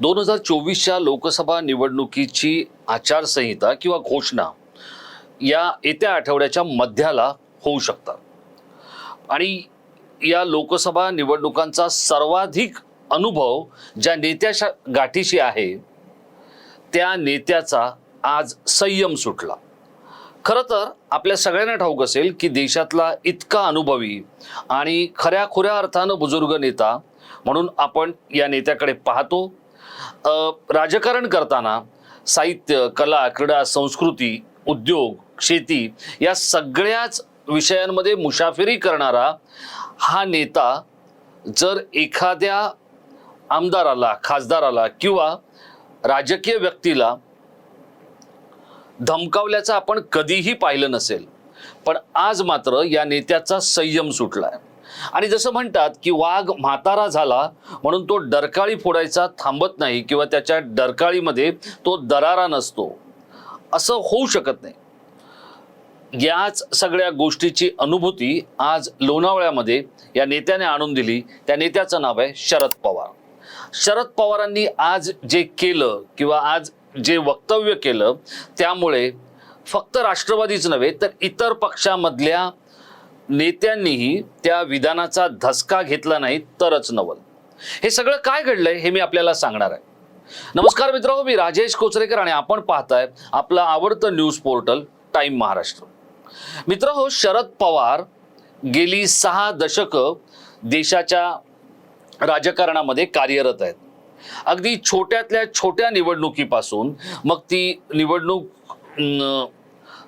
दोन हजार चोवीसच्या लोकसभा निवडणुकीची आचारसंहिता किंवा घोषणा या येत्या आठवड्याच्या मध्याला होऊ शकतात. आणि या लोकसभा निवडणुकांचा सर्वाधिक अनुभव ज्या नेत्याच्या गाठीशी आहे त्या नेत्याचा आज संयम सुटला. खरं तर आपल्या सगळ्यांना ठाऊक असेल की देशातला इतका अनुभवी आणि खऱ्या खुऱ्या अर्थानं बुजुर्ग नेता म्हणून आपण या नेत्याकडे पाहतो. राजकारण करताना साहित्य कला क्रीडा संस्कृती उद्योग शेती या सगळ्याच विषयांमध्ये मुसाफिरी करणारा हा नेता जर एखाद्या आमदाराला खासदाराला किंवा राजकीय व्यक्तीला धमकावल्याचं आपण कधीही पाहिलं नसेल पण आज मात्र या नेत्याचा संयम सुटलाय. आणि जसं म्हणतात की वाघ म्हातारा झाला म्हणून तो डरकाळी फोडायचा थांबत नाही किंवा त्याच्या डरकाळीमध्ये तो दरारा नसतो. असं होऊ शकत नाही. याच सगळ्या गोष्टीची अनुभूती आज लोणावळ्यामध्ये या नेत्याने आणून दिली. त्या नेत्याचं नाव आहे शरद पवार. शरद पवारांनी आज जे केलं किंवा आज जे वक्तव्य केलं त्यामुळे फक्त राष्ट्रवादीच नव्हे तर इतर पक्षामधल्या नेत्यांनीही त्या विधानाचा धसका घेतला नाही तरच नवल. हे सगळं काय घडलंय हे मी आपल्याला सांगणार आहे. नमस्कार मित्रांनो मी राजेश कोचरेकर आणि आपण पाहताय आपलं आवडतं न्यूज पोर्टल टाइम महाराष्ट्र. मित्र हो शरद पवार गेली सहा दशकं देशाच्या राजकारणामध्ये कार्यरत आहेत. अगदी छोट्यातल्या छोट्या निवडणुकीपासून मग ती निवडणूक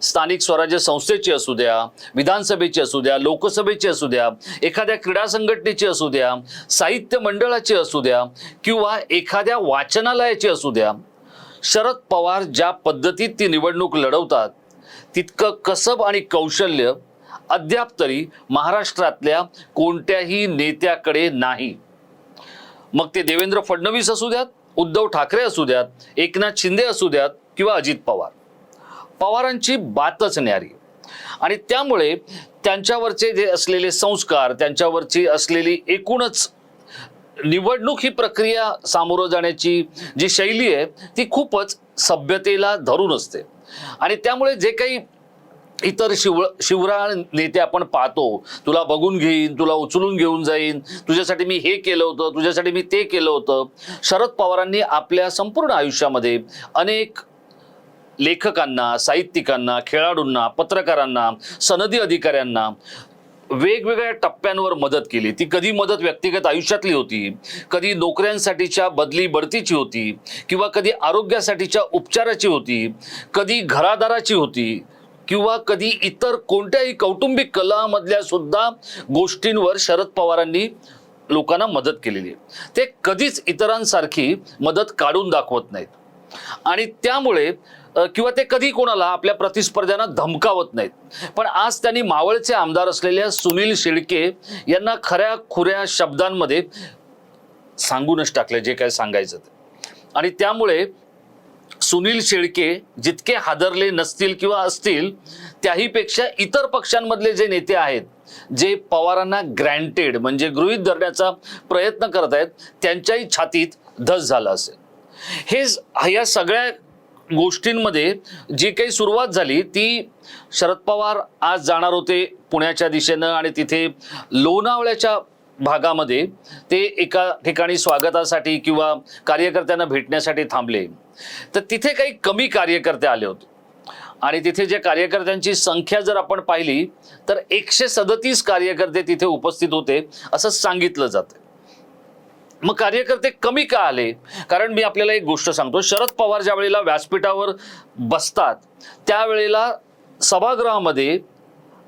स्थानिक स्वराज्य संस्थेची असू द्या विधानसभेची असू द्या लोकसभेची असू द्या एखाद्या क्रीडा संघटनेची असू द्या साहित्य मंडळाची असू द्या किंवा एखाद्या वाचनालयाची असू द्या शरद पवार ज्या पद्धतीत ती निवडणूक लढवतात तितकं कसब आणि कौशल्य अद्याप तरी महाराष्ट्रातल्या कोणत्याही नेत्याकडे नाही. मग ते देवेंद्र फडणवीस असू द्यात उद्धव ठाकरे असू द्यात एकनाथ शिंदे असू द्यात किंवा अजित पवार. पवारांची बातच न्यारी आणि त्यामुळे त्यांच्यावरचे जे असलेले संस्कार त्यांच्यावरची असलेली एकूणच निवडणूक ही प्रक्रिया सामोरं जाण्याची जी शैली आहे ती खूपच सभ्यतेला धरून असते. आणि त्यामुळे जे काही इतर शिव शिवराळ नेते आपण पाहतो तुला बघून घेईन तुला उचलून घेऊन जाईन तुझ्यासाठी मी हे केलं होतं तुझ्यासाठी मी ते केलं होतं शरद पवारांनी आपल्या संपूर्ण आयुष्यामध्ये अनेक लेखकांना साहित्यिकांना खेळाडूंना पत्रकारांना सनदी अधिकाऱ्यांना वेगवेगळ्या टप्प्यांवर मदत केली. ती कधी मदत व्यक्तिगत आयुष्यातली होती कधी नोकऱ्यांसाठीच्या बदली बढतीची होती किंवा कधी आरोग्यासाठीच्या उपचाराची होती कधी घरादाराची होती किंवा कधी इतर कोणत्याही कौटुंबिक कलामधल्या सुद्धा गोष्टींवर शरद पवारांनी लोकांना मदत केलेली ते कधीच इतरांसारखी मदत काढून दाखवत नाहीत. आणि त्यामुळे किंवा ते कधी कोणाला आपल्या प्रतिस्पर्ध्यांना धमकावत नाहीत. पण आज त्यांनी मावळचे आमदार असलेल्या सुनील शेळके यांना खऱ्या खुऱ्या शब्दांमध्ये सांगूनच टाकले जे काय सांगायचं ते. आणि त्यामुळे सुनील शेळके जितके हादरले नसतील किंवा असतील त्याहीपेक्षा इतर पक्षांमधले जे नेते आहेत जे पवारांना ग्रँटेड म्हणजे गृहित धरण्याचा प्रयत्न करत आहेत त्यांच्याही छातीत धस झाला असेल. हे या सगळ्या गोष्टींमध्ये जी काही सुरुवात झाली ती शरद पवार आज जाणार होते पुण्याच्या दिशेनं आणि तिथे लोणावळ्याच्या भागामध्ये ते एका ठिकाणी स्वागतासाठी किंवा कार्यकर्त्यांना भेटण्यासाठी थांबले. तर तिथे काही कमी कार्यकर्ते आले होते. आणि तिथे जे कार्यकर्त्यांची संख्या जर आपण पाहिली तर एकशे सदतीस कार्यकर्ते तिथे उपस्थित होते असं सांगितलं जातं मग कार्यकर्ते कमी का आले? कारण मी आपल्याला एक गोष्ट सांगतो. शरद पवार ज्या वेळेला व्यासपीठावर बसतात त्यावेळेला सभागृहामध्ये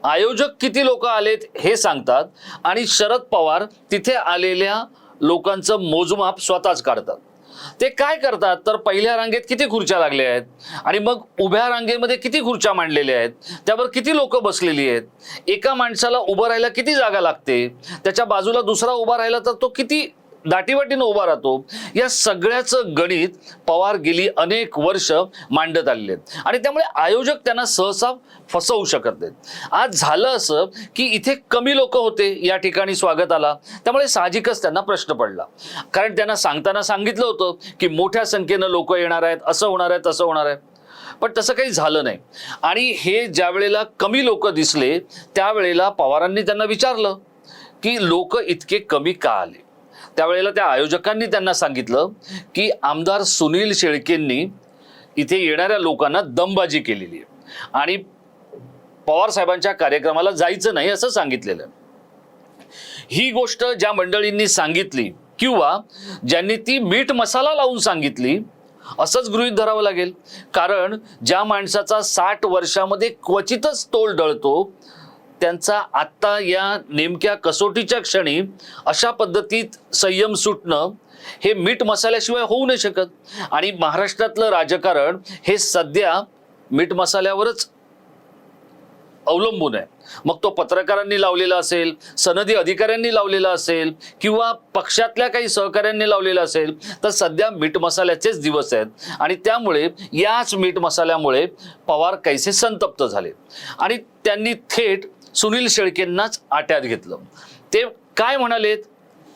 आयोजक किती लोक आलेत हे सांगतात आणि शरद पवार तिथे आलेल्या लोकांचं मोजमाप स्वतःच काढतात. ते काय करतात? तर पहिल्या रांगेत किती खुर्च्या लागल्या आहेत? आणि मग उभ्या रांगेमध्ये किती खुर्च्या मांडलेल्या आहेत? त्यावर किती लोक बसलेली आहेत? एका माणसाला उभं राहायला किती जागा लागते? त्याच्या बाजूला दुसरा उभा राहिला तर तो किती दाटीवाटीनं उभा राहतो. या सगळ्याचं गणित पवार गेली अनेक वर्ष मांडत आलेले आहेत. आणि त्यामुळे आयोजक त्यांना सहसा फसवू शकत नाहीत. आज झालं असं की इथे कमी लोक होते या ठिकाणी स्वागत आला. त्यामुळे साहजिकच त्यांना प्रश्न पडला. कारण त्यांना सांगताना सांगितलं होतं की मोठ्या संख्येनं लोक येणार आहेत असं होणार आहे तसं होणार आहे. पण तसं काही झालं नाही. आणि हे ज्या वेळेला कमी लोक दिसले त्यावेळेला पवारांनी त्यांना विचारलं की लोक इतके कमी का आले? त्यावेळेला त्या आयोजकांनी त्यांना सांगितलं की आमदार सुनील शेळकेंनी इथे येणाऱ्या लोकांना दमबाजी केलेली आहे. आणि पवार साहेबांच्या कार्यक्रमाला जायचं नाही असं सांगितलेलं ही गोष्ट ज्या मंडळींनी सांगितली किंवा ज्यांनी ती मीठ मसाला लावून सांगितली असंच गृहीत धरावं लागेल. कारण ज्या माणसाचा साठ वर्षामध्ये क्वचितच तोल डळतो त्यांचा आत्ता या नेमक्या कसोटीच्या क्षणी अशा पद्धतीत संयम सुटणं हे मीठ मसाल्याशिवाय होऊ नाही शकत. आणि महाराष्ट्रातलं राजकारण हे सध्या मीठ मसाल्यावरच अवलंबून आहे. मग तो पत्रकारांनी लावलेला असेल सनदी अधिकाऱ्यांनी लावलेला असेल किंवा पक्षातल्या काही सहकाऱ्यांनी लावलेला असेल तर सध्या मीठ मसाल्याचेच दिवस आहेत. आणि त्यामुळे याच मीठ मसाल्यामुळे पवार कैसे संतप्त झाले? आणि त्यांनी थेट सुनील शेळकेंनाच आट्यात घेतलं. ते काय म्हणाले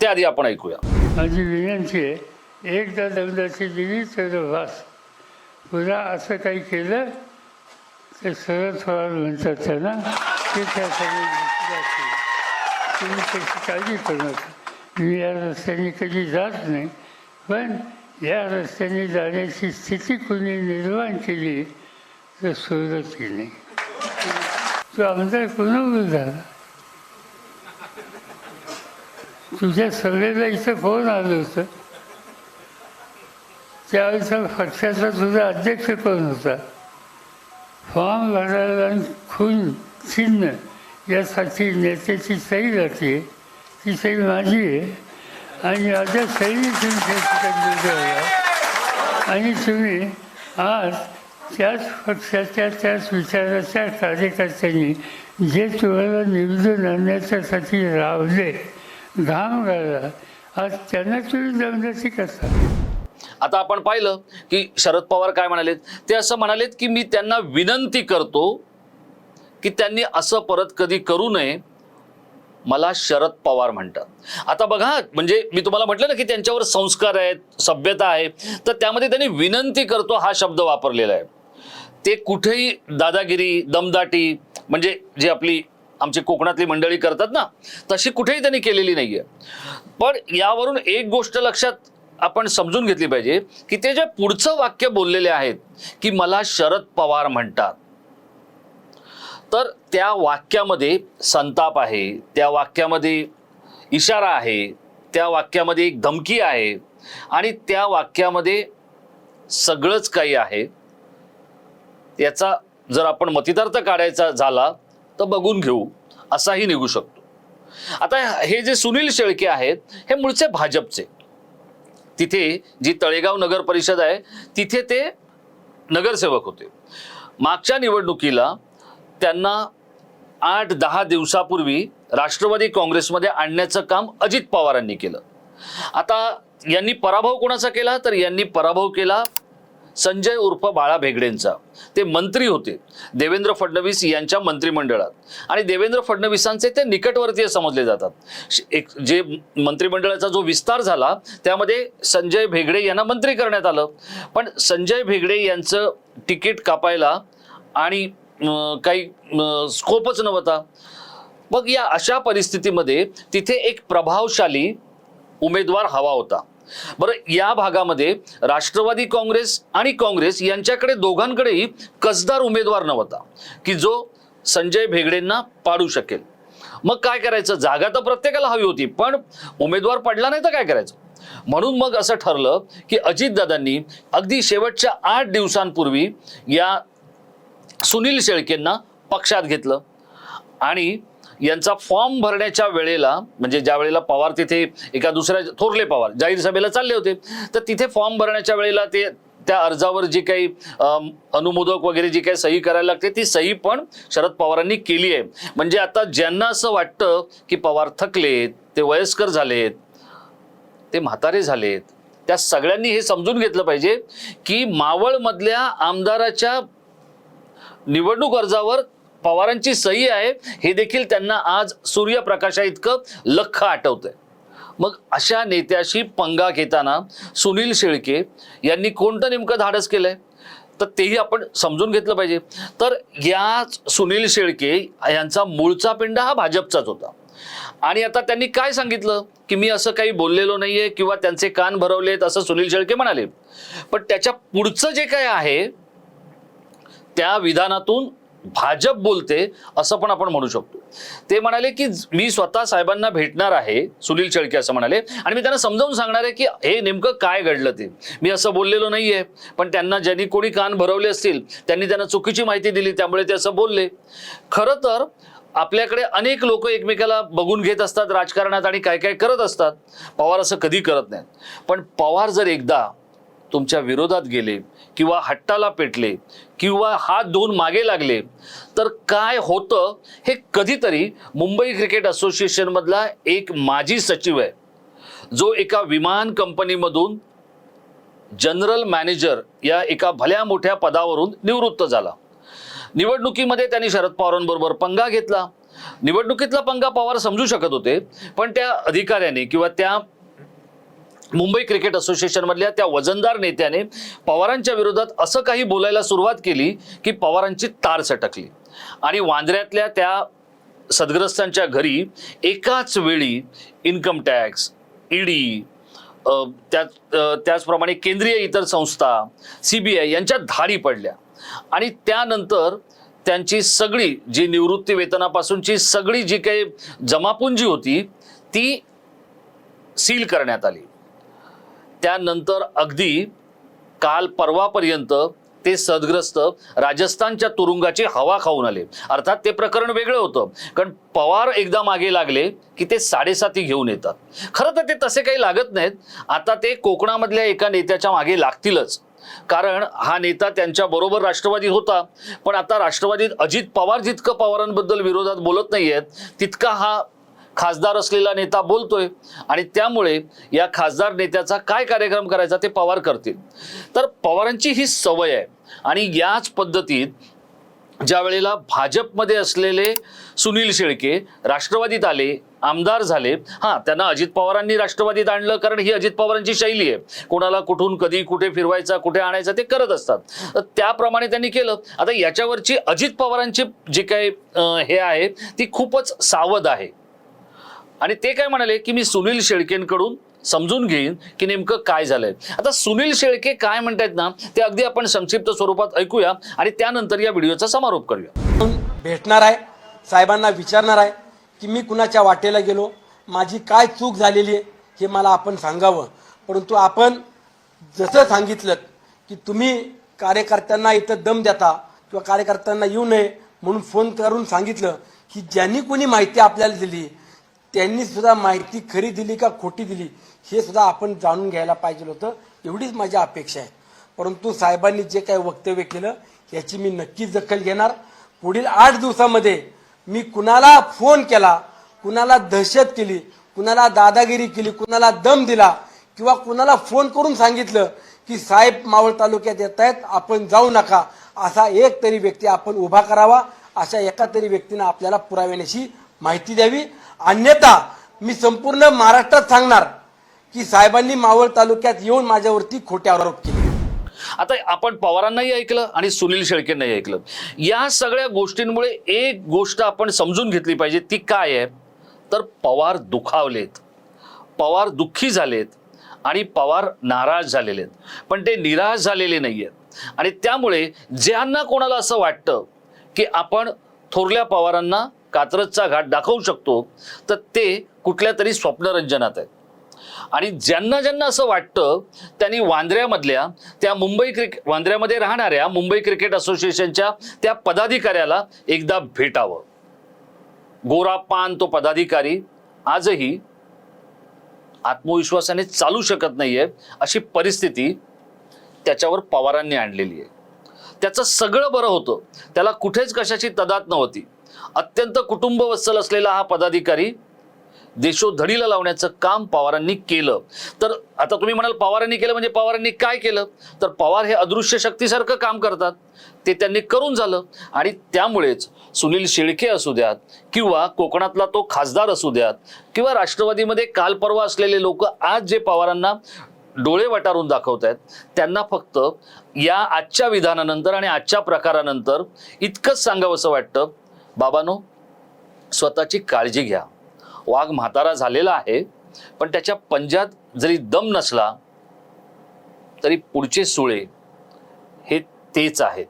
ते आधी आपण ऐकूया. माझी विनंती आहे एकदा लग्नाची दिली तर वास पुन्हा असं काही केलं तर शरद पवार म्हणतात त्यांना ते त्यासाठी तुम्ही त्याची काळजी करू मी या रस्त्याने कधी जात नाही पण या रस्त्याने जाण्याची स्थिती कुणी निर्माण केली तर सुरत केली. तो आमदार पुन्हा झाला तुझ्या सगळ्याला इथं फोन आलं होतं. त्यावेळेचा पक्षाचा तुझा अध्यक्ष कोण होता? फॉर्म भरायला आणि खून चिन्ह यासाठी नेत्याची सही लागते ती सही माझी आहे. आणि माझ्या सहीने तुम्ही ठिकाणी आणि तुम्ही आज त्याच पक्षाच्या त्याच विचाराच्या कार्यकर्त्यांनी जे तुम्हाला निवडून आणण्याच्यासाठी रावले घाम गाळला आज त्यांना तुम्ही जमण्याची कसा आता आपण पाहिलं की शरद पवार काय म्हणालेत? ते असं म्हणालेत की मी त्यांना विनंती करतो की त्यांनी असं परत कधी करू नये मला शरद पवार म्हणतात. आता बघा म्हणजे मी तुम्हाला म्हटलं ना की त्यांच्यावर संस्कार आहेत सभ्यता आहे तर त्यामध्ये त्यांनी विनंती करतो हा शब्द वापरलेला आहे. ते कुठेही दादागिरी दमदाटी म्हणजे जी आपली आमची कोकणातली मंडळी करतात ना तशी कुठेही त्यांनी केलेली नाहीये. पण यावरून एक गोष्ट लक्षात आपण समजून घेतली पाहिजे की ते जे पुढचं वाक्य बोललेले आहेत की मला शरद पवार म्हणतात. तर त्या वाक्यामध्ये संताप आहे त्या वाक्यामध्ये इशारा आहे त्या वाक्यामध्ये एक धमकी आहे आणि त्या वाक्यामध्ये सगळंच काही आहे. याचा जर आपण मतितार्थ काढायचा झाला तर बघून घेऊ. असाही निघू शकतो. आता हे जे सुनील शेळके आहेत हे मूळचे भाजपचे. तिथे जी तळेगाव नगर परिषद आहे तिथे ते नगरसेवक होते. मागच्या निवडणुकीला त्यांना आठ दहा दिवसापूर्वी राष्ट्रवादी काँग्रेसमध्ये आणण्याचं काम अजित पवारांनी केलं. आता यांनी पराभव कोणाचा केला? तर यांनी पराभव केला संजय उर्फ बाळा भेगडेंचा. ते मंत्री होते. देवेंद्र फडणवीस यांच्या मंत्रिमंडळात. आणि देवेंद्र फडणवीसांचे ते निकटवर्तीय समजले जातात. श- एक जे मंत्रिमंडळाचा जो विस्तार झाला त्यामध्ये संजय भेगडे यांना मंत्री करण्यात आलं. पण संजय भेगडे यांचं तिकीट कापायला आणि काही स्कोपच नव्हता. मग या अशा परिस्थितीमध्ये तिथे एक प्रभावशाली उमेदवार हवा होता. बरं या भागामध्ये राष्ट्रवादी काँग्रेस आणि काँग्रेस यांच्याकडे दोघांकडेही कसदार उमेदवार नव्हता की जो संजय भेगडेंना पाडू शकेल. मग काय करायचं? जागा तर प्रत्येकाला हवी होती पण उमेदवार पडला नाही तर काय करायचं? म्हणून मग असं ठरलं की अजितदादांनी अगदी शेवटच्या आठ दिवसांपूर्वी या सुनील शेळकेंना पक्षात घेतलं. आणि यांचा फॉर्म भरण्याच्या वेळेला म्हणजे ज्या वेळेला पवार तिथे एका दुसऱ्या थोरले पवार जाहीर सभेला चालले होते तर तिथे फॉर्म भरण्याच्या वेळेला ते त्या अर्जावर जी काही अनुमोदक वगैरे जी काही सही करायला लागते ती सही पण शरद पवारांनी केली आहे. म्हणजे आता ज्यांना असं वाटतं की पवार थकलेत ते वयस्कर झालेत ते म्हातारे झालेत त्या सगळ्यांनी हे समजून घेतलं पाहिजे की मावळमधल्या आमदाराच्या निवडणूक अर्जावर पवारांची सही आहे हे देखील त्यांना आज सूर्यप्रकाशा इतकं लख आठवतंय. मग अशा नेत्याशी पंगा घेताना सुनील शेळके यांनी कोणतं नेमकं धाडस केलंय? तर तेही आपण समजून घेतलं पाहिजे. तर या सुनील शेळके यांचा मूळचा पिंड हा भाजपचाच होता. आणि आता त्यांनी काय सांगितलं? की मी असं काही बोललेलो नाहीये किंवा त्यांचे कान भरवलेत असं सुनील शेळके म्हणाले. पण त्याच्या पुढचं जे काय आहे त्या विधानातून भाजप बोलते असं पण आपण म्हणू शकतो. ते म्हणाले की मी स्वतः साहेबांना भेटणार आहे सुनील शेळके असं म्हणाले आणि मी त्यांना समजावून सांगणार आहे की हे नेमकं काय घडलं ते. मी असं बोललेलो नाहीये पण त्यांना ज्यांनी कोणी कान भरवले असतील त्यांनी त्यांना चुकीची माहिती दिली त्यामुळे ते असं बोलले. खरं तर आपल्याकडे अनेक लोक एकमेकाला बघून घेत असतात राजकारणात आणि काय काय करत असतात. पवार असं कधी करत नाहीत. पण पवार जर एकदा तुमच्या विरोधात गेले किंवा हट्टाला पेटले किंवा हात धुवून मागे लागले तर काय होतं हे कधीतरी मुंबई क्रिकेट असोसिएशनमधला एक माजी सचिव आहे. जो एका विमान कंपनीमधून जनरल मॅनेजर या एका भल्या मोठ्या पदावरून निवृत्त झाला. निवडणुकीमध्ये त्यांनी शरद पवारांबरोबर पंगा घेतला. निवडणुकीतला पंगा पवार समजू शकत होते पण त्या अधिकाऱ्याने किंवा त्या मुंबई क्रिकेट असोसिएशनमधल्या त्या वजनदार नेत्याने पवारांच्या विरोधात असं काही बोलायला सुरुवात केली की पवारांची तार सटकली. आणि वांद्र्यातल्या त्या सदग्रस्तांच्या घरी एकाच वेळी इन्कम टॅक्स ईडी त्या त्याचप्रमाणे केंद्रीय इतर संस्था सी बी आय यांच्या धाडी पडल्या. आणि त्यानंतर त्यांची सगळी जी निवृत्ती वेतनापासूनची सगळी जी काही जमापुंजी होती ती सील करण्यात आली. त्यानंतर अगदी काल परवापर्यंत ते सदग्रस्त राजस्थानच्या तुरुंगाची हवा खाऊन आले. अर्थात ते प्रकरण वेगळं होतं. कारण पवार एकदा मागे लागले की ते साडेसाती घेऊन येतात. खरं तर ते तसे काही लागत नाहीत. आता ते कोकणामधल्या एका नेत्याच्या मागे लागतीलच. कारण हा नेता त्यांच्या बरोबर राष्ट्रवादी होता. पण आता राष्ट्रवादीत अजित पवार जितकं पवारांबद्दल विरोधात बोलत नाहीयेत तितका हा खासदार असलेला नेता बोलतोय आणि त्यामुळे या खासदार नेत्याचा काय कार्यक्रम करायचा ते पवार करतील. तर पवारांची ही सवय आहे आणि याच पद्धतीत ज्या वेळेला भाजपमध्ये असलेले सुनील शेळके राष्ट्रवादीत आले आमदार झाले हां त्यांना अजित पवारांनी राष्ट्रवादीत आणलं कारण ही अजित पवारांची शैली आहे. कोणाला कुठून कधी कुठे फिरवायचा कुठे आणायचा ते करत असतात. तर त्याप्रमाणे त्यांनी केलं. आता याच्यावरची अजित पवारांची जी काही हे आहे ती खूपच सावध आहे. आणि ते काय म्हणाले की मी सुनील शेळकेंकडून समजून घेईन की नेमकं काय झालंय. आता सुनील शेळके काय म्हणतायत ना ते अगदी आपण संक्षिप्त स्वरूपात ऐकूया आणि त्यानंतर या व्हिडिओचा समारोप करूया. भेटणार आहे साहेबांना विचारणार आहे की मी कुणाच्या वाटेला गेलो माझी काय चूक झालेली आहे हे मला आपण सांगावं. परंतु आपण जसं सांगितलं की तुम्ही कार्यकर्त्यांना इथं दम देता किंवा कार्यकर्त्यांना येऊ नये म्हणून फोन करून सांगितलं की ज्यांनी कोणी माहिती आपल्याला दिली त्यांनी सुद्धा माहिती खरी दिली का खोटी दिली हे सुद्धा आपण जाणून घ्यायला पाहिजे होतं. एवढीच माझी अपेक्षा आहे. परंतु साहेबांनी जे काही वक्तव्य केलं याची मी नक्कीच दखल घेणार. पुढील आठ दिवसामध्ये मी कुणाला फोन केला कुणाला दहशत केली कुणाला दादागिरी केली कुणाला दम दिला किंवा कुणाला फोन करून सांगितलं की साहेब मावळ तालुक्यात येत आहेत आपण जाऊ नका असा एक तरी व्यक्ती आपण उभा करावा अशा एका तरी व्यक्तीनं आपल्याला पुराव्यानेशी माहिती द्यावी. अन्यथा मी संपूर्ण महाराष्ट्रात सांगणार की साहेबांनी मावळ तालुक्यात येऊन माझ्यावरती खोटे आरोप केले. आता आपण पवारांनाही ऐकलं आणि सुनील शेळकेंनाही ऐकलं. या सगळ्या गोष्टींमुळे एक गोष्ट आपण समजून घेतली पाहिजे ती काय आहे? तर पवार दुखावलेत. पवार दुःखी झालेत आणि पवार नाराज झालेले आहेत पण ते निराश झालेले नाही आहेत आणि त्यामुळे ज्यांना कोणाला असं वाटतं की आपण थोरल्या पवारांना कात्रजचा घाट दाखवू शकतो तर ते कुठल्या तरी स्वप्नरंजनात आहेत. आणि ज्यांना ज्यांना असं वाटतं त्यांनी वांद्र्यामधल्या त्या मुंबई क्रिकेट वांद्र्यामध्ये राहणाऱ्या मुंबई क्रिकेट असोसिएशनच्या त्या पदाधिकाऱ्याला एकदा भेटावं. गोरापान तो पदाधिकारी आजही आत्मविश्वासाने चालू शकत नाहीये अशी परिस्थिती त्याच्यावर पवारांनी आणलेली आहे. त्याचं सगळं बरं होतं. त्याला कुठेच कशाची तदात नव्हती. अत्यंत कुटुंबवत्सल असलेला हा पदाधिकारी देशोधडीला लावण्याचं काम पवारांनी केलं. तर आता तुम्ही म्हणाल पवारांनी केलं म्हणजे पवारांनी काय केलं? तर पवार हे अदृश्य शक्तीसारखं काम करतात. ते त्यांनी करून झालं. आणि त्यामुळेच सुनील शेळके असू द्यात किंवा कोकणातला तो खासदार असू द्यात किंवा राष्ट्रवादीमध्ये काल परवा असलेले लोक आज जे पवारांना डोळे वटारून दाखवत आहेत त्यांना फक्त या आजच्या विधानानंतर आणि आजच्या प्रकारानंतर इतकंच सांगावंसं वाटतं बाबानो स्वतःची काळजी घ्या. वाघ म्हातारा झालेला आहे पण त्याच्या पंजात जरी दम नसला तरी पुढचे सुळे हे तेच आहेत.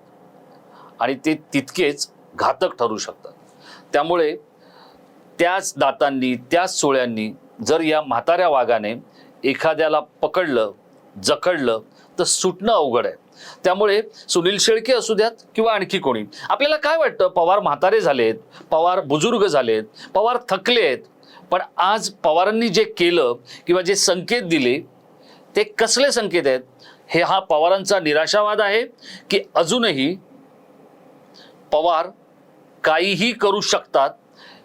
आणि ते तितकेच घातक ठरू शकतात. त्यामुळे त्याच दातांनी त्याच सुळ्यांनी जर या म्हाताऱ्या वाघाने एखाद्याला पकडलं जखडलं तर सुटणं अवघड आहे. त्यामुळे सुनील शेळके असू द्यात किंवा आणखी कोणी. आपल्याला काय वाटतं? पवार म्हातारे झालेत पवार बुजुर्ग झालेत पवार थकले आहेत. पण आज पवारांनी जे केलं किंवा जे संकेत दिले ते कसले संकेत आहेत? हे हा पवारांचा निराशावाद आहे की अजूनही पवार काहीही करू शकतात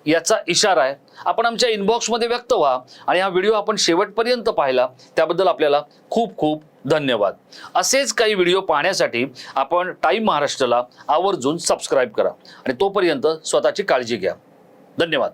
याचा इशारा आहे. आपण आमच्या इनबॉक्समध्ये व्यक्त व्हा आणि हा व्हिडिओ आपण शेवटपर्यंत पाहिला. त्याबद्दल आपल्याला खूप खूप धन्यवाद. असेच काही व्हिडिओ पाहण्यासाठी आपण टाईम महाराष्ट्राला आवर्जून सबस्क्राईब करा आणि तोपर्यंत स्वतःची काळजी घ्या. धन्यवाद.